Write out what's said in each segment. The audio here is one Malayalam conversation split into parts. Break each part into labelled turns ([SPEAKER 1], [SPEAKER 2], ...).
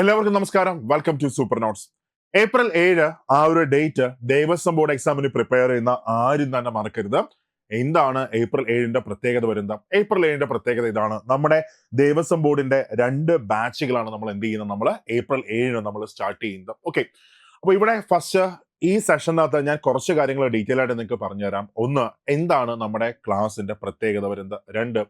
[SPEAKER 1] എല്ലാവർക്കും നമസ്കാരം. Welcome to super notes April ഏഴ് ആ ഒരു ഡേറ്റ് ദേവസ്വം ബോർഡ് എക്സാമിന് പ്രിപ്പയർ ചെയ്യുന്ന ആരും തന്നെ മറക്കരുത്. എന്താണ് ഏപ്രിൽ ഏഴിന്റെ പ്രത്യേകത വരുന്നത്? ഏപ്രിൽ ഏഴിന്റെ പ്രത്യേകത ഇതാണ്. നമ്മുടെ ദേവസ്വം ബോർഡിന്റെ രണ്ട് ബാച്ചുകളാണ് നമ്മൾ എന്ത് ചെയ്യുന്നത്? നമ്മൾ ഏപ്രിൽ ഏഴിന് നമ്മൾ സ്റ്റാർട്ട് ചെയ്യുന്നത്. ഓക്കെ അപ്പൊ ഇവിടെ ഫസ്റ്റ് ഈ സെഷനകത്ത് ഞാൻ കുറച്ച് കാര്യങ്ങൾ ഡീറ്റെയിൽ ആയിട്ട് നിങ്ങൾക്ക് പറഞ്ഞുതരാം. ഒന്ന് എന്താണ് നമ്മുടെ ക്ലാസിന്റെ പ്രത്യേകത വരുന്നത്? രണ്ട്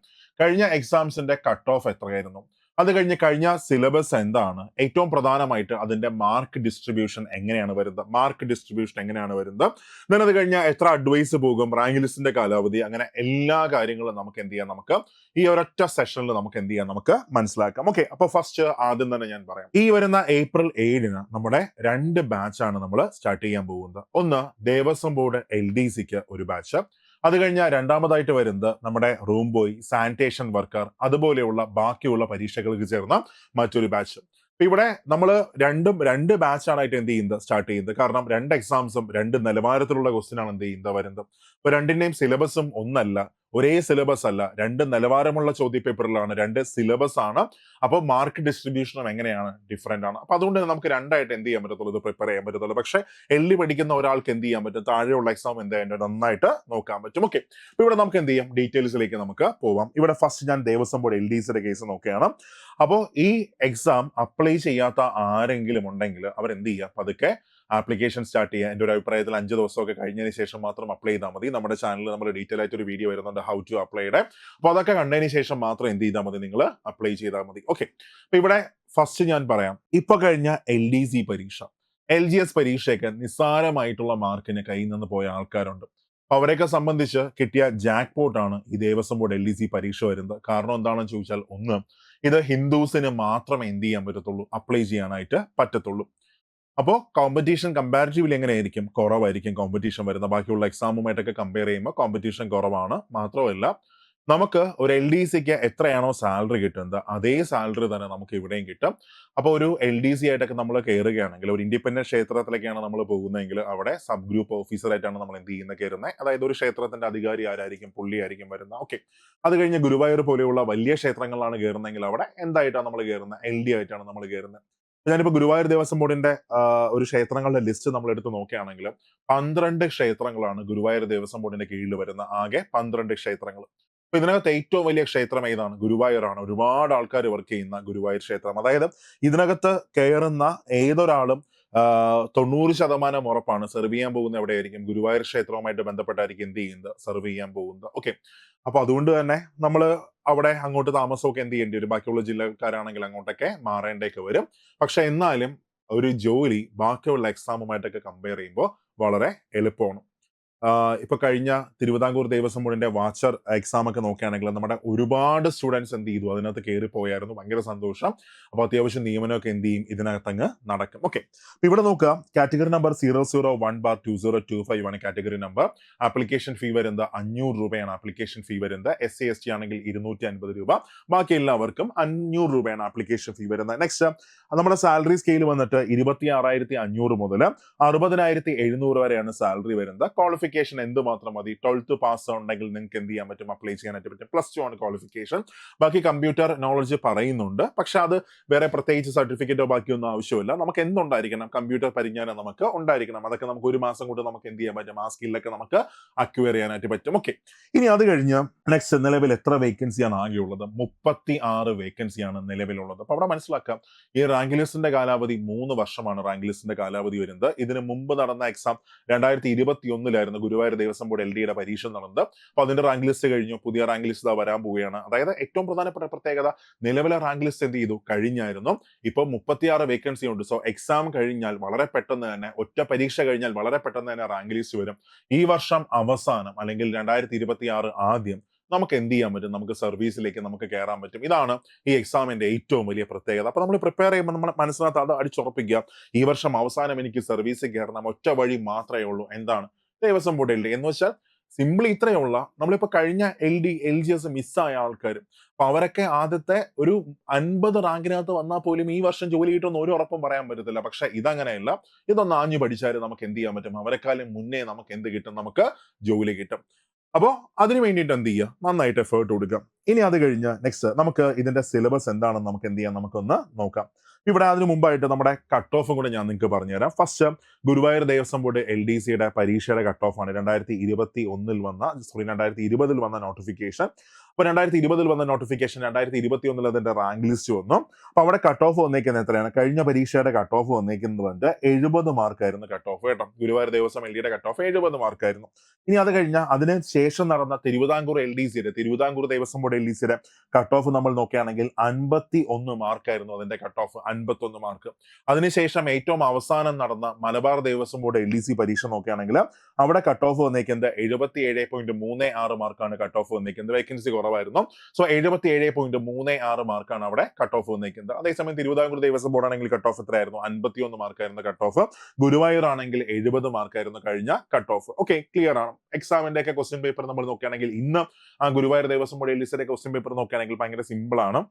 [SPEAKER 1] കഴിഞ്ഞ എക്സാംസിന്റെ കട്ട് ഓഫ് എത്രയായിരുന്നു? അത് കഴിഞ്ഞ് കഴിഞ്ഞ സിലബസ് എന്താണ്? ഏറ്റവും പ്രധാനമായിട്ട് അതിന്റെ മാർക്ക് ഡിസ്ട്രിബ്യൂഷൻ എങ്ങനെയാണ് വരുന്നത്? മാർക്ക് ഡിസ്ട്രിബ്യൂഷൻ എങ്ങനെയാണ് വരുന്നത്? ദെൻ അത് കഴിഞ്ഞാൽ എത്ര അഡ്വൈസ് പോകും? റാങ്ക് ലിസ്റ്റിന്റെ കാലാവധി അങ്ങനെ എല്ലാ കാര്യങ്ങളും നമുക്ക് എന്ത് ചെയ്യാം നമുക്ക്? ഈ ഒരൊറ്റ സെഷനിൽ നമുക്ക് എന്ത് ചെയ്യാം? നമുക്ക് മനസ്സിലാക്കാം. ഓക്കെ അപ്പൊ ഫസ്റ്റ് ആദ്യം തന്നെ ഞാൻ പറയാം. ഈ വരുന്ന ഏപ്രിൽ ഏഴിന് നമ്മുടെ രണ്ട് ബാച്ചാണ് നമ്മൾ സ്റ്റാർട്ട് ചെയ്യാൻ പോകുന്നത്. ഒന്ന് ദേവസ്വം ബോർഡ് എൽ ഡി സിക്ക് ഒരു ബാച്ച് അത് കഴിഞ്ഞാൽ രണ്ടാമതായിട്ട് വരുന്നത് നമ്മുടെ റൂം ബോയ് സാനിറ്റേഷൻ വർക്കർ അതുപോലെയുള്ള ബാക്കിയുള്ള പരീക്ഷകൾക്ക് ചേർന്ന മറ്റൊരു ബാച്ച് അപ്പൊ ഇവിടെ നമ്മൾ രണ്ടും രണ്ട് ബാച്ചാണായിട്ട് എന്ത് ചെയ്യുന്നത്? സ്റ്റാർട്ട് ചെയ്യുന്നത്. കാരണം രണ്ട് എക്സാംസും രണ്ട് നിലവാരത്തിലുള്ള ക്വസ്റ്റ്യൻ ആണ് എന്ത് ചെയ്യുന്നത്? വരുന്നത്. അപ്പൊ രണ്ടിന്റെയും സിലബസും ഒന്നല്ല. ഒരേ സിലബസ് അല്ല രണ്ട് നിലവാരമുള്ള ചോദ്യ പേപ്പറിലാണ് രണ്ട് സിലബസ് ആണ്. അപ്പോൾ മാർക്ക് ഡിസ്ട്രിബ്യൂഷനും എങ്ങനെയാണ്? ഡിഫറെന്റ് ആണ്. അപ്പൊ അതുകൊണ്ട് നമുക്ക് രണ്ടായിട്ട് എന്ത് ചെയ്യാൻ പറ്റത്തുള്ളൂ? ഇത് പ്രിപ്പയർ ചെയ്യാൻ പറ്റത്തുള്ളൂ. പക്ഷേ എല്ലി പഠിക്കുന്ന ഒരാൾക്ക് എന്ത് ചെയ്യാൻ പറ്റും? താഴെയുള്ള എക്സാം എന്ത് ചെയ്യാൻ നന്നായിട്ട് നോക്കാൻ പറ്റും. ഓക്കെ അപ്പോൾ ഇവിടെ നമുക്ക് എന്ത് ചെയ്യാം? ഡീറ്റെയിൽസിലേക്ക് നമുക്ക് പോവാം. ഇവിടെ ഫസ്റ്റ് ഞാൻ ദേവസ്വം ബോർഡ് എൽ ഡി സിയുടെ കേസ് നോക്കുകയാണ്. അപ്പോൾ ഈ എക്സാം അപ്ലൈ ചെയ്യാത്ത ആരെങ്കിലും ഉണ്ടെങ്കിൽ അവർ എന്ത് ചെയ്യുക? പതുക്കെ ആപ്ലിക്കേഷൻ സ്റ്റാർട്ട് ചെയ്യുക. എന്റെ ഒരു അഭിപ്രായത്തിൽ അഞ്ച് ദിവസമൊക്കെ കഴിഞ്ഞതിന് ശേഷം മാത്രം അപ്ലൈ ചെയ്താൽ മതി. നമ്മുടെ ചാനലിൽ നമ്മൾ ഡീറ്റെയിൽ ആയിട്ട് ഒരു വീഡിയോ വരുന്നുണ്ട് ഹൗ ടു അപ്ലൈയുടെ അപ്പോൾ അതൊക്കെ കണ്ടതിന് ശേഷം മാത്രം എന്ത് ചെയ്താൽ മതി? നിങ്ങൾ അപ്ലൈ ചെയ്താൽ മതി. ഓക്കെ അപ്പോൾ ഇവിടെ ഫസ്റ്റ് ഞാൻ പറയാം. ഇപ്പൊ കഴിഞ്ഞ എൽ ഡി സി പരീക്ഷ. എൽ ജി എസ് പരീക്ഷയൊക്കെ നിസ്സാരമായിട്ടുള്ള മാർക്കിന് കയ്യിൽ നിന്ന് പോയ ആൾക്കാരുണ്ട്. അപ്പോൾ അവരെയൊക്കെ സംബന്ധിച്ച് കിട്ടിയ ജാക്ക് പോട്ടാണ് ഈ Devaswom board L D C പരീക്ഷ വരുന്നത്. കാരണം എന്താണെന്ന് ചോദിച്ചാൽ ഒന്ന് ഇത് ഹിന്ദുസിന് മാത്രമേ എന്ത് ചെയ്യാൻ പറ്റത്തുള്ളൂ? അപ്ലൈ ചെയ്യാനായിട്ട് പറ്റത്തുള്ളൂ. അപ്പോൾ കോമ്പറ്റീഷൻ കമ്പാരിറ്റീവ്ലി എങ്ങനെയായിരിക്കും? കുറവായിരിക്കും കോമ്പറ്റീഷൻ വരുന്ന. ബാക്കിയുള്ള എക്സാമുമായിട്ടൊക്കെ കമ്പയർ ചെയ്യുമ്പോൾ കോമ്പറ്റീഷൻ കുറവാണ്. മാത്രമല്ല നമുക്ക് ഒരു എൽ ഡി സിക്ക് എത്രയാണോ സാലറി കിട്ടുന്നത് അതേ സാലറി തന്നെ നമുക്ക് ഇവിടെയും കിട്ടും. അപ്പോൾ ഒരു എൽ ഡി സി ആയിട്ടൊക്കെ നമ്മൾ കയറുകയാണെങ്കിൽ ഒരു ഇൻഡിപെൻഡന്റ് ക്ഷേത്രത്തിലേക്കാണ് നമ്മൾ പോകുന്നതെങ്കിൽ അവിടെ സബ് ഗ്രൂപ്പ് ഓഫീസറായിട്ടാണ് നമ്മൾ എന്ത് ചെയ്യുന്ന കയറുന്നത്. അതായത് ഒരു ക്ഷേത്രത്തിന്റെ അധികാരി ആരായിരിക്കും പുള്ളി ആയിരിക്കും വരുന്നത്. ഓക്കെ അത് കഴിഞ്ഞ് ഗുരുവായൂർ പോലെയുള്ള വലിയ ക്ഷേത്രങ്ങളിലാണ് കയറുന്നതെങ്കിൽ അവിടെ എന്തായിട്ടാണ് നമ്മൾ കയറുന്നത്? എൽ ഡി ആയിട്ടാണ് നമ്മൾ കയറുന്നത്. ഞാനിപ്പോ ഗുരുവായൂർ ദേവസ്വം ബോർഡിന്റെ ഒരു ക്ഷേത്രങ്ങളുടെ ലിസ്റ്റ് നമ്മൾ എടുത്ത് നോക്കുകയാണെങ്കിൽ പന്ത്രണ്ട് ക്ഷേത്രങ്ങളാണ് ഗുരുവായൂർ ദേവസ്വം ബോർഡിന്റെ കീഴിൽ വരുന്ന ആകെ പന്ത്രണ്ട് ക്ഷേത്രങ്ങൾ അപ്പൊ ഇതിനകത്ത് ഏറ്റവും വലിയ ക്ഷേത്രം ഏതാണ്? ഗുരുവായൂരാണ്. ഒരുപാട് ആൾക്കാർ വർക്ക് ചെയ്യുന്ന ഗുരുവായൂർ ക്ഷേത്രം. അതായത് ഇതിനകത്ത് കയറുന്ന ഏതൊരാളും തൊണ്ണൂറ് ശതമാനം ഉറപ്പാണ് സെർവ് ചെയ്യാൻ പോകുന്ന എവിടെയായിരിക്കും? ഗുരുവായൂർ ക്ഷേത്രവുമായിട്ട് ബന്ധപ്പെട്ടായിരിക്കും എന്ത് ചെയ്യുന്നത്? സെർവ് ചെയ്യാൻ പോകുന്നത്. ഓക്കെ. അപ്പൊ അതുകൊണ്ട് തന്നെ നമ്മൾ അവിടെ അങ്ങോട്ട് താമസമൊക്കെ എന്ത് ചെയ്യേണ്ടി വരും? ബാക്കിയുള്ള ജില്ലക്കാരാണെങ്കിൽ അങ്ങോട്ടൊക്കെ മാറേണ്ടൊക്കെ വരും. പക്ഷെ എന്നാലും ഒരു ജോലി ബാക്കിയുള്ള എക്സാമുമായിട്ടൊക്കെ കമ്പയർ ചെയ്യുമ്പോൾ വളരെ എളുപ്പമാണ്. ഇപ്പൊ കഴിഞ്ഞ തിരുവിതാംകൂർ ദേവസ്വം ബോർഡിന്റെ വാച്ചർ എക്സാം ഒക്കെ നോക്കുകയാണെങ്കിൽ നമ്മുടെ ഒരുപാട് സ്റ്റുഡൻസ് എന്ത് ചെയ്തു? അതിനകത്ത് കയറി പോയായിരുന്നു. ഭയങ്കര സന്തോഷം. അപ്പൊ അത്യാവശ്യം നിയമനമൊക്കെ എന്ത് ചെയ്യും? ഇതിനകത്ത് അങ്ങ് നടക്കും ഓക്കെ ഇവിടെ നോക്കുക. Category number zero zero one bar two zero two five ആണ് കാറ്റഗറി നമ്പർ ആപ്ലിക്കേഷൻ ഫീ വരുന്നത് അഞ്ഞൂറ് രൂപയാണ്. ആപ്ലിക്കേഷൻ ഫീ വരുന്നത് എസ് സി എസ് ടി ആണെങ്കിൽ ഇരുന്നൂറ്റി അൻപത് രൂപ. ബാക്കി എല്ലാവർക്കും അഞ്ഞൂറ് രൂപയാണ് ആപ്ലിക്കേഷൻ ഫീ വരുന്നത്. നെക്സ്റ്റ് നമ്മുടെ സാലറി സ്കെയിൽ വന്നിട്ട് ഇരുപത്തി ആറായിരത്തി അഞ്ഞൂറ് മുതൽ അറുപതിനായിരത്തി എഴുന്നൂറ് വരെയാണ് സാലറി വരുന്നത്. ക്വാളിഫിക്കേഷൻ എന്തുമാത്രം മതി? ട്വൽത്ത് പാസ് ഉണ്ടെങ്കിൽ നിങ്ങൾക്ക് എന്ത് ചെയ്യാൻ പറ്റും? അപ്ലൈ ചെയ്യാനായിട്ട് പറ്റും. പ്ലസ് ടു ആണ് ക്വാളിഫിക്കേഷൻ ബാക്കി കമ്പ്യൂട്ടർ നോളജ് പറയുന്നുണ്ട്. പക്ഷെ അത് വേറെ പ്രത്യേകിച്ച് സർട്ടിഫിക്കറ്റോ ബാക്കിയൊന്നും ആവശ്യമില്ല. നമുക്ക് എന്തുണ്ടായിരിക്കണം? കമ്പ്യൂട്ടർ പരിജ്ഞാനം നമുക്ക് ഉണ്ടായിരിക്കണം. അതൊക്കെ നമുക്ക് ഒരു മാസം കൊണ്ട് നമുക്ക് എന്ത് ചെയ്യാൻ പറ്റും? ആ സ്കില്ലൊക്കെ നമുക്ക് അക്വയർ ചെയ്യാനായിട്ട് പറ്റും. ഓക്കെ ഇനി അത് കഴിഞ്ഞ് നെക്സ്റ്റ് നിലവിൽ എത്ര വേക്കൻസിയാണ് ആകെയുള്ളത് മുപ്പത്തി ആറ് വേക്കൻസിയാണ് നിലവിലുള്ളത്. അപ്പൊ അവിടെ മനസ്സിലാക്കാം. ഈ റാങ്ക് ലിസ്റ്റിന്റെ കാലാവധി മൂന്ന് വർഷമാണ് റാങ്ക് ലിസ്റ്റിന്റെ കാലാവധി വരുന്നത്. ഇതിന് മുമ്പ് നടന്ന എക്സാം രണ്ടായിരത്തി ഇരുപത്തി ഒന്നിലായിരുന്നു ഗുരുവായൂർ ദേവസ്വം ബോർഡ് എൽ ഡിയുടെ പരീക്ഷ നടന്നത് അപ്പൊ അതിന്റെ റാങ്ക് ലിസ്റ്റ് കഴിഞ്ഞു. പുതിയ റാങ്ക് ലിസ്റ്റ് വരാൻ പോവുകയാണ്. അതായത് ഏറ്റവും പ്രധാനപ്പെട്ട പ്രത്യേകത നിലവിലെ റാങ്ക് ലിസ്റ്റ് എന്ത് ചെയ്തു? കഴിഞ്ഞായിരുന്നു. ഇപ്പൊ മുപ്പത്തിയാറ് വേക്കൻസി ഉണ്ട്. സോ എക്സാം കഴിഞ്ഞാൽ വളരെ പെട്ടെന്ന് തന്നെ ഒറ്റ പരീക്ഷ കഴിഞ്ഞാൽ വളരെ പെട്ടെന്ന് തന്നെ റാങ്ക് ലിസ്റ്റ് വരും. ഈ വർഷം അവസാനം അല്ലെങ്കിൽ രണ്ടായിരത്തി ഇരുപത്തി ആറ് ആദ്യം നമുക്ക് എന്ത് ചെയ്യാൻ പറ്റും? നമുക്ക് സർവീസിലേക്ക് നമുക്ക് കയറാൻ പറ്റും. ഇതാണ് ഈ എക്സാമിന്റെ ഏറ്റവും വലിയ പ്രത്യേകത. അപ്പൊ നമ്മൾ പ്രിപ്പയർ ചെയ്യുമ്പോൾ നമ്മൾ മനസ്സിനകത്ത് അത് അടിച്ചുറപ്പിക്കുക. ഈ വർഷം അവസാനം എനിക്ക് സർവീസിൽ കയറണം ഒറ്റ വഴി മാത്രമേ ഉള്ളൂ. എന്താണ്? ദേവസ്വം ബോർഡ് എൽ ഡി എന്ന് വെച്ചാൽ സിമ്പിളി ഇത്രയുള്ള നമ്മളിപ്പോ കഴിഞ്ഞ L D L G S മിസ്സായ ആൾക്കാർ അപ്പൊ അവരൊക്കെ ആദ്യത്തെ ഒരു അൻപത് റാങ്കിനകത്ത് വന്നാൽ പോലും ഈ വർഷം ജോലി കിട്ടുമെന്ന് ഒരു ഉറപ്പും പറയാൻ പറ്റത്തില്ല. പക്ഷെ ഇതങ്ങനെയല്ല. ഇതൊന്ന് ആഞ്ഞു പഠിച്ചാൽ നമുക്ക് എന്ത് ചെയ്യാൻ പറ്റും? അവരെക്കാളും മുന്നേ നമുക്ക് എന്ത് കിട്ടും? നമുക്ക് ജോലി കിട്ടും. അപ്പോൾ അതിന് വേണ്ടിയിട്ട് എന്ത് ചെയ്യുക? നന്നായിട്ട് എഫേർട്ട് കൊടുക്കുക. ഇനി അത് കഴിഞ്ഞ് നെക്സ്റ്റ് നമുക്ക് ഇതിന്റെ സിലബസ് എന്താണെന്ന് നമുക്ക് എന്ത് ചെയ്യാം? നമുക്കൊന്ന് നോക്കാം. ഇവിടെ അതിന് മുമ്പായിട്ട് നമ്മുടെ കട്ട് ഓഫും കൂടെ ഞാൻ നിങ്ങൾക്ക് പറഞ്ഞുതരാം. First Guruvayur Devaswom board L D സിയുടെ പരീക്ഷയുടെ കട്ട് ഓഫാണ് രണ്ടായിരത്തി ഇരുപത്തി ഒന്നിൽ വന്ന സോറി രണ്ടായിരത്തി ഇരുപതിൽ വന്ന നോട്ടിഫിക്കേഷൻ അപ്പൊ രണ്ടായിരത്തി ഇരുപതിൽ വന്ന നോട്ടിഫിക്കേഷൻ രണ്ടായിരത്തി ഇരുപത്തി ഒന്നിൽ അതിന്റെ റാങ്ക് ലിസ്റ്റ് വന്നു. അപ്പൊ അവിടെ കട്ട് ഓഫ് വന്നേക്കുന്നത് എത്രയാണ്? കഴിഞ്ഞ പരീക്ഷയുടെ കട്ട് ഓഫ് വന്നേക്കുന്നത് വന്നിട്ട് എഴുപത് മാർക്കായിരുന്നു കട്ട് ഓഫ് കേട്ടോ. ഗുരുവായൂർ ദേവസ്വം എൽ ഡിയുടെ കട്ട് ഓഫ് എഴുപത് മാർക്കായിരുന്നു ഇനി അത് കഴിഞ്ഞാൽ അതിന് ശേഷം നടന്ന തിരുവിതാംകൂർ എൽ ഡി സിയുടെ Thiruvithamkoor Devaswom board L D സിയുടെ കട്ട് ഓഫ് നമ്മൾ നോക്കുകയാണെങ്കിൽ അൻപത്തി ഒന്ന് മാർക്കായിരുന്നു അതിന്റെ കട്ട് ഓഫ് അൻപത്തി ഒന്ന് മാർക്ക് അതിനുശേഷം ഏറ്റവും അവസാനം നടന്ന Malabar Devaswom board L D C പരീക്ഷ നോക്കുകയാണെങ്കിൽ അവിടെ കട്ട് ഓഫ് വന്നേക്കുന്നത് എഴുപത്തി ഏഴ് പോയിന്റ് മൂന്ന് ആറ് മാർക്കാണ് കട്ട് ഓഫ് വന്നേക്കുന്നത്. വേക്കൻസി കുറവായിരുന്നു സോ എഴുപത്തി ഏഴ് പോയിന്റ് മൂന്ന് ആറ് മാർക്കാണ് അവിടെ കട്ട് ഓഫ് വന്നിരിക്കുന്നത്. അതേസമയം തിരുവിതാംകൂർ ദേവസ്വം ബോർഡ് ആണെങ്കിൽ കട്ട് ഓഫ് എത്രയായിരുന്നു? അൻപത്തി ഒന്ന് മാർക്കായിരുന്നു കട്ട് ഓഫ് ഗുരുവായൂർ ആണെങ്കിൽ എഴുപത് മാർക്കായിരുന്നു കഴിഞ്ഞ കട്ട് ഓഫ് ഓക്കെ ക്ലിയർ ആണ് എക്സാമിന്റെ ഒക്കെ ക്വസ്റ്റ്യൻ പേപ്പർ നമ്മൾ നോക്കുകയാണെങ്കിൽ ഇന്ന് ആ Guruvayur Devaswom board D question paper നോക്കുകയാണെങ്കിൽ ഭയങ്കര സിമ്പിൾ ആണ്.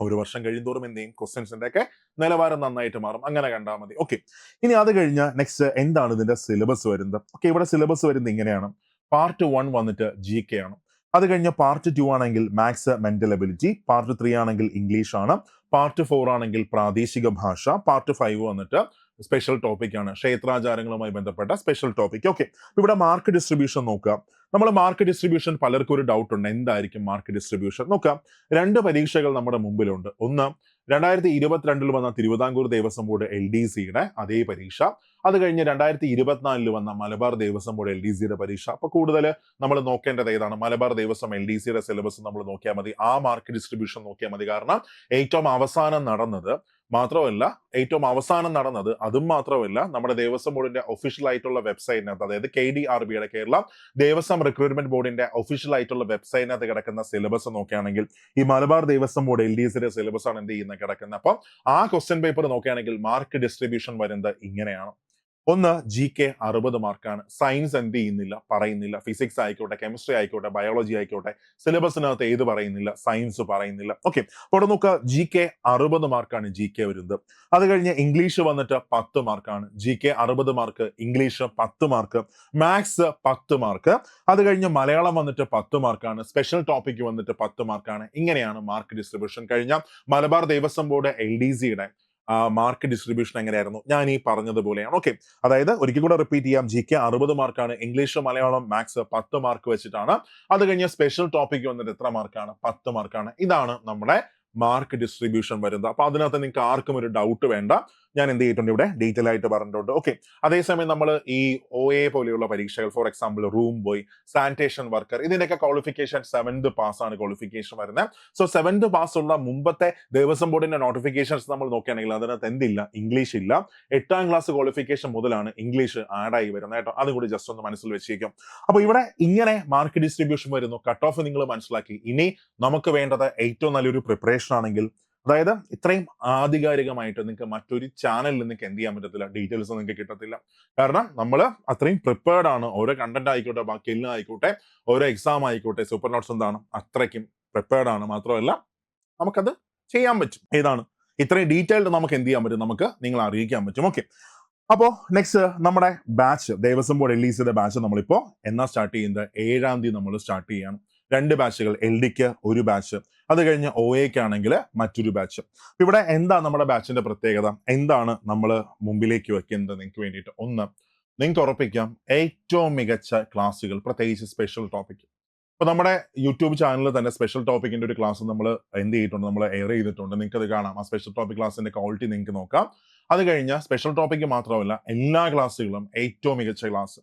[SPEAKER 1] ഒരു വർഷം കഴിയുന്തോറും എന്ത് ചെയ്യും? ക്വസ്റ്റ്യൻസിന്റെ ഒക്കെ നിലവാരം നന്നായിട്ട് മാറും. അങ്ങനെ കണ്ടാൽ മതി. ഓക്കെ ഇനി അത് കഴിഞ്ഞ നെക്സ്റ്റ് എന്താണ് ഇതിന്റെ സിലബസ് വരുന്നത്? ഓക്കെ ഇവിടെ സിലബസ് വരുന്നത് ഇങ്ങനെയാണ്. പാർട്ട് വൺ വന്നിട്ട് ജി കെ ആണ്. അത് കഴിഞ്ഞ പാർട്ട് ടു ആണെങ്കിൽ maths mental ability part three ആണെങ്കിൽ ഇംഗ്ലീഷ് ആണ് പാർട്ട് ഫോർ ആണെങ്കിൽ പ്രാദേശിക ഭാഷ പാർട്ട് ഫൈവ് വന്നിട്ട് സ്പെഷ്യൽ ടോപ്പിക് ആണ് ക്ഷേത്രാചാരങ്ങളുമായി ബന്ധപ്പെട്ട സ്പെഷ്യൽ ടോപ്പിക് ഓക്കെ ഇവിടെ മാർക്ക് ഡിസ്ട്രിബ്യൂഷൻ നോക്കുക. നമ്മൾ മാർക്ക് ഡിസ്ട്രിബ്യൂഷൻ പലർക്കും ഒരു ഡൗട്ട് ഉണ്ട്. എന്തായിരിക്കും മാർക്ക് ഡിസ്ട്രിബ്യൂഷൻ നോക്കാം. രണ്ട് പരീക്ഷകൾ നമ്മുടെ മുമ്പിലുണ്ട്. ഒന്ന് രണ്ടായിരത്തി ഇരുപത്തിരണ്ടിൽ വന്ന Thiruvithamkoor Devaswom board L D സിയുടെ അതേ പരീക്ഷ. അത് കഴിഞ്ഞ് രണ്ടായിരത്തി ഇരുപത്തിനാലിൽ വന്ന Malabar Devaswom board L D സിയുടെ പരീക്ഷ. അപ്പൊ കൂടുതൽ നമ്മൾ നോക്കേണ്ടത് ഏതാണ്? മലബാർ ദേവസ്വം എൽ ഡി സിയുടെ സിലബസ് നമ്മൾ നോക്കിയാൽ മതി. ആ മാർക്ക് ഡിസ്ട്രിബ്യൂഷൻ നോക്കിയാൽ മതി. കാരണം ഏറ്റവും അവസാനം നടന്നത് മാത്രമല്ല ഏറ്റവും അവസാനം നടന്നത് അതും മാത്രമല്ല നമ്മുടെ ദേവസ്വം ബോർഡിന്റെ ഒഫീഷ്യൽ ആയിട്ടുള്ള വെബ്സൈറ്റിനകത്ത് അതായത് കെ ഡി ആർ ബിയുടെ കേരള ദേവസ്വം റിക്രൂട്ട്മെന്റ് ബോർഡിന്റെ ഒഫീഷ്യൽ ആയിട്ടുള്ള വെബ്സൈറ്റിനകത്ത് കിടക്കുന്ന സിലബസ് നോക്കുകയാണെങ്കിൽ ഈ Malabar Devaswom board L D എസിന്റെ സിലബസ് ആണ് എന്ത് ചെയ്യുന്നത്? കിടക്കുന്നത്. അപ്പം ആ ക്വസ്റ്റ്യൻ പേപ്പർ നോക്കുകയാണെങ്കിൽ മാർക്ക് ഡിസ്ട്രിബ്യൂഷൻ വരുന്നത് ഇങ്ങനെയാണ്. ഒന്ന് ജി കെ അറുപത് മാർക്കാണ് സയൻസ് എന്ത് ചെയ്യുന്നില്ല പറയുന്നില്ല. ഫിസിക്സ് ആയിക്കോട്ടെ കെമിസ്ട്രി ആയിക്കോട്ടെ ബയോളജി ആയിക്കോട്ടെ സിലബസിനകത്ത് ഏത് പറയുന്നില്ല സയൻസ് പറയുന്നില്ല. ഓക്കെ അപ്പോൾ നോക്കുക ജി കെ അറുപത് മാർക്കാണ് ജി കെ വരുന്നത്. അത് കഴിഞ്ഞ് ഇംഗ്ലീഷ് വന്നിട്ട് പത്ത് മാർക്കാണ് ജി കെ അറുപത് മാർക്ക് ഇംഗ്ലീഷ് പത്ത് മാർക്ക് മാത്സ് പത്ത് മാർക്ക് അത് കഴിഞ്ഞ് മലയാളം വന്നിട്ട് പത്ത് മാർക്കാണ് സ്പെഷ്യൽ ടോപ്പിക് വന്നിട്ട് പത്ത് മാർക്കാണ് ഇങ്ങനെയാണ് മാർക്ക് ഡിസ്ട്രിബ്യൂഷൻ കഴിഞ്ഞ Malabar Devaswom board L D സിയുടെ മാർക്ക് ഡിസ്ട്രിബ്യൂഷൻ എങ്ങനെയായിരുന്നു? ഞാൻ ഈ പറഞ്ഞതുപോലെയാണ്. ഓക്കെ അതായത് ഒരിക്കൽ കൂടെ റിപ്പീറ്റ് ചെയ്യാം. ജി കെ അറുപത് മാർക്കാണ് ഇംഗ്ലീഷ് മലയാളം മാത്സ് പത്ത് മാർക്ക് വെച്ചിട്ടാണ്. അത് കഴിഞ്ഞ് സ്പെഷ്യൽ ടോപ്പിക് വന്നിട്ട് എത്ര മാർക്കാണ് പത്ത് മാർക്കാണ് ഇതാണ് നമ്മുടെ മാർക്ക് ഡിസ്ട്രിബ്യൂഷൻ വരുന്നത്. അപ്പൊ അതിനകത്ത് നിങ്ങൾക്ക് ആർക്കും ഒരു ഡൗട്ട് വേണ്ട. ഞാൻ എന്ത് ചെയ്തിട്ടുണ്ട് ഇവിടെ? ഡീറ്റെയിൽ ആയിട്ട് പറഞ്ഞിട്ടുണ്ട്. ഓക്കെ അതേസമയം നമ്മൾ ഈ ഒ എ പോലെയുള്ള പരീക്ഷകൾ for example room boy sanitation worker ഇതിന്റെയൊക്കെ ക്വാളിഫിക്കേഷൻ സെവൻത് പാസ് ആണ് ക്വാളിഫിക്കേഷൻ വരുന്നത്. സോ സെവൻത് പാസ് ഉള്ള മുമ്പത്തെ ദേവസ്വം ബോർഡിന്റെ നോട്ടിഫിക്കേഷൻസ് നമ്മൾ നോക്കുകയാണെങ്കിൽ അതിനകത്ത് എന്തില്ല? ഇംഗ്ലീഷ് ഇല്ല. എട്ടാം ക്ലാസ് ക്വാളിഫിക്കേഷൻ മുതലാണ് ഇംഗ്ലീഷ് ആഡായി വരുന്നത് കേട്ടോ. അതും കൂടി ജസ്റ്റ് ഒന്ന് മനസ്സിൽ വെച്ചേക്കും. അപ്പൊ ഇവിടെ ഇങ്ങനെ മാർക്ക് ഡിസ്ട്രിബ്യൂഷൻ വരുന്നു. കട്ട് ഓഫ് നിങ്ങൾ മനസ്സിലാക്കി. ഇനി നമുക്ക് വേണ്ടത് ഏറ്റവും നല്ലൊരു പ്രിപ്പറേഷൻ ആണെങ്കിൽ അതായത് ഇത്രയും ആധികാരികമായിട്ട് നിങ്ങൾക്ക് മറ്റൊരു ചാനലിൽ നിങ്ങൾക്ക് എന്ത് ചെയ്യാൻ പറ്റത്തില്ല? ഡീറ്റെയിൽസ് നിങ്ങൾക്ക് കിട്ടത്തില്ല. കാരണം നമ്മൾ അത്രയും പ്രിപ്പയർഡ് ആണ്. ഓരോ കണ്ടന്റ് ആയിക്കോട്ടെ ബാക്കി എല്ലാം ആയിക്കോട്ടെ ഓരോ എക്സാം ആയിക്കോട്ടെ സൂപ്പർ നോട്ട്സ് എന്താണ്? അത്രയ്ക്കും പ്രിപ്പയർഡ് ആണ്. മാത്രമല്ല നമുക്കത് ചെയ്യാൻ പറ്റും. ഏതാണ്? ഇത്രയും ഡീറ്റെയിൽഡ് നമുക്ക് എന്ത് ചെയ്യാൻ പറ്റും? നമുക്ക് നിങ്ങൾ അറിയിക്കാൻ പറ്റും. ഓക്കെ അപ്പോൾ നെക്സ്റ്റ് നമ്മുടെ batch Devaswom board L E സിയുടെ ബാച്ച് നമ്മളിപ്പോൾ എന്നാ സ്റ്റാർട്ട് ചെയ്യുന്നത്? ഏഴാം തീയതി നമ്മൾ സ്റ്റാർട്ട് ചെയ്യാണ്. രണ്ട് ബാച്ചുകൾ എൽ ഡിക്ക് ഒരു ബാച്ച് അത് കഴിഞ്ഞ് ഒ എക്കാണെങ്കിൽ മറ്റൊരു ബാച്ച് ഇവിടെ എന്താ നമ്മുടെ ബാച്ചിന്റെ പ്രത്യേകത? എന്താണ് നമ്മൾ മുമ്പിലേക്ക് വെക്കുന്നത് നിങ്ങൾക്ക് വേണ്ടിയിട്ട്? ഒന്ന് നിങ്ങൾക്ക് ഉറപ്പിക്കാം ഏറ്റവും മികച്ച ക്ലാസ്സുകൾ പ്രത്യേകിച്ച് സ്പെഷ്യൽ ടോപ്പിക് ഇപ്പൊ നമ്മുടെ യൂട്യൂബ് ചാനലിൽ തന്നെ സ്പെഷ്യൽ ടോപ്പിക്കിന്റെ ഒരു ക്ലാസ് നമ്മൾ എന്ത് ചെയ്തിട്ടുണ്ട്? നമ്മൾ എയർ ചെയ്തിട്ടുണ്ട്. നിങ്ങൾക്ക് അത് കാണാം. ആ സ്പെഷ്യൽ ടോപ്പിക് ക്ലാസ്സിന്റെ ക്വാളിറ്റി നിങ്ങൾക്ക് നോക്കാം. അത് കഴിഞ്ഞാൽ സ്പെഷ്യൽ ടോപ്പിക്ക് മാത്രമല്ല എല്ലാ ക്ലാസ്സുകളും ഏറ്റവും മികച്ച ക്ലാസ്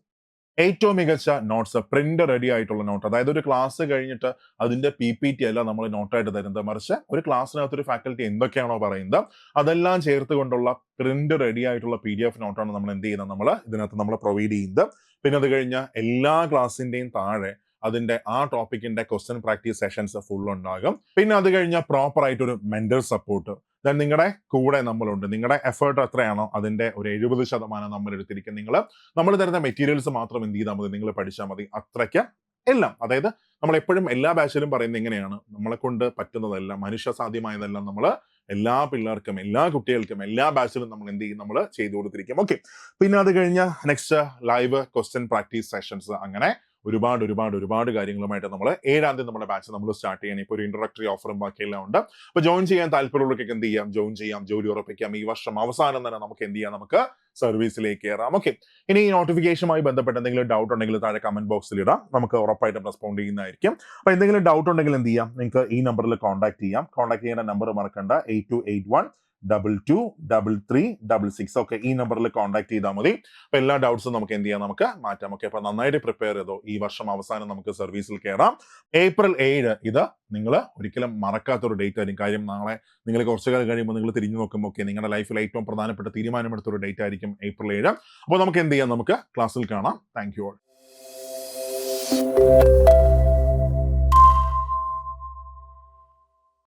[SPEAKER 1] ഏറ്റവും മികച്ച നോട്ട്സ് പ്രിന്റ് റെഡി ആയിട്ടുള്ള നോട്ട് അതായത് ഒരു ക്ലാസ് കഴിഞ്ഞിട്ട് അതിന്റെ പി പി ടി അല്ല നമ്മൾ നോട്ടായിട്ട് തരുന്നത്. മറിച്ച് ഒരു ക്ലാസ്സിനകത്ത് ഒരു ഫാക്കൽറ്റി എന്തൊക്കെയാണോ പറയുന്നത് അതെല്ലാം ചേർത്ത് കൊണ്ടുള്ള പ്രിന്റ് റെഡി ആയിട്ടുള്ള പി ഡി എഫ് നോട്ടാണ് നമ്മൾ എന്ത് ചെയ്യുന്നത്? നമ്മൾ ഇതിനകത്ത് നമ്മൾ പ്രൊവൈഡ് ചെയ്യുന്നത്. പിന്നെ അത് കഴിഞ്ഞ എല്ലാ ക്ലാസ്സിന്റെയും താഴെ അതിന്റെ ആ ടോപ്പിക്കിന്റെ ക്വസ്റ്റ്യൻ പ്രാക്ടീസ് സെഷൻസ് ഫുൾ ഉണ്ടാകും പിന്നെ അത് കഴിഞ്ഞ പ്രോപ്പർ ആയിട്ട് ഒരു മെന്റൽ സപ്പോർട്ട് ദെൻ നിങ്ങളുടെ കൂടെ നമ്മളുണ്ട്. നിങ്ങളുടെ എഫേർട്ട് എത്രയാണോ അതിന്റെ ഒരു എഴുപത് ശതമാനം നമ്മൾ എടുത്തിരിക്കും നിങ്ങൾ നമ്മൾ തരുന്ന മെറ്റീരിയൽസ് മാത്രം എന്ത് ചെയ്താൽ മതി. നിങ്ങൾ പഠിച്ചാൽ മതി. അത്രയ്ക്ക് എല്ലാം. അതായത് നമ്മൾ എപ്പോഴും എല്ലാ ബാച്ചിലും പറയുന്നത് എങ്ങനെയാണ് നമ്മളെ കൊണ്ട് പറ്റുന്നതെല്ലാം. മനുഷ്യ സാധ്യമായതെല്ലാം നമ്മൾ എല്ലാ പിള്ളേർക്കും എല്ലാ കുട്ടികൾക്കും എല്ലാ ബാച്ചിലും നമ്മൾ എന്ത് ചെയ്യും? നമ്മൾ ചെയ്തു കൊടുത്തിരിക്കും. ഓക്കെ പിന്നെ അത് കഴിഞ്ഞ next live question practice sessions അങ്ങനെ ഒരുപാട് ഒരുപാട് ഒരുപാട് കാര്യങ്ങളുമായിട്ട് നമ്മൾ ഏഴാം തീയതി നമ്മുടെ ബാച്ച് നമ്മൾ സ്റ്റാർട്ട് ചെയ്യണം. ഇപ്പോൾ ഒരു ഇൻട്രൊഡക്ടറി ഓഫറും ബാക്കിയെല്ലാം ഉണ്ട്. അപ്പോൾ ജോയിൻ ചെയ്യാൻ താല്പര്യമുള്ളവർക്കൊക്കെ എന്ത് ചെയ്യാം? ജോയിൻ ചെയ്യാം. ജോലി ഉറപ്പിക്കാം. ഈ വർഷം അവസാനം തന്നെ നമുക്ക് എന്ത് ചെയ്യാം? നമുക്ക് സർവീസിലേക്ക് കയറാം ഓക്കെ ഇനി ഈ നോട്ടിഫിക്കേഷനുമായി ബന്ധപ്പെട്ട് എന്തെങ്കിലും ഡൗട്ട് ഉണ്ടെങ്കിൽ താഴെ കമന്റ് ബോക്സിൽ ഇടാം. നമുക്ക് ഉറപ്പായിട്ടും റെസ്പോണ്ട് ചെയ്യുന്നതായിരിക്കും. അപ്പോൾ എന്തെങ്കിലും ഡൗട്ട് ഉണ്ടെങ്കിൽ എന്ത് ചെയ്യാം? നിങ്ങൾക്ക് ഈ നമ്പറിൽ കോൺടാക്ട് ചെയ്യാം. കോൺടാക്ട് ചെയ്യേണ്ട നമ്പർ മറക്കണ്ട. Eight two eight one double two double three double six okay ഈ നമ്പറിൽ കോൺടാക്ട് ചെയ്താൽ മതി. അപ്പോൾ എല്ലാ ഡൗട്ട്സും നമുക്ക് എന്ത് ചെയ്യാം? നമുക്ക് മാറ്റാം. ഓക്കെ അപ്പോൾ നന്നായിട്ട് പ്രിപ്പയർ ചെയ്തോ. ഈ വർഷം അവസാനം നമുക്ക് സർവീസിൽ കയറാം ഏപ്രിൽ ഏഴ് ഇത് നിങ്ങൾ ഒരിക്കലും മറക്കാത്തൊരു ഡേറ്റ് ആയിരിക്കും. കാര്യം നാളെ നിങ്ങൾ കുറച്ച് കാലം കഴിയുമ്പോൾ നിങ്ങൾ തിരിഞ്ഞു നോക്കുമ്പോൾ ഓക്കെ നിങ്ങളുടെ ലൈഫിൽ ഏറ്റവും പ്രധാനപ്പെട്ട തീരുമാനമെടുത്തൊരു ഡേറ്റ് ആയിരിക്കും ഏപ്രിൽ ഏഴ്. അപ്പോൾ നമുക്ക് എന്ത് ചെയ്യാം? നമുക്ക് ക്ലാസ്സിൽ കാണാം. Thank you all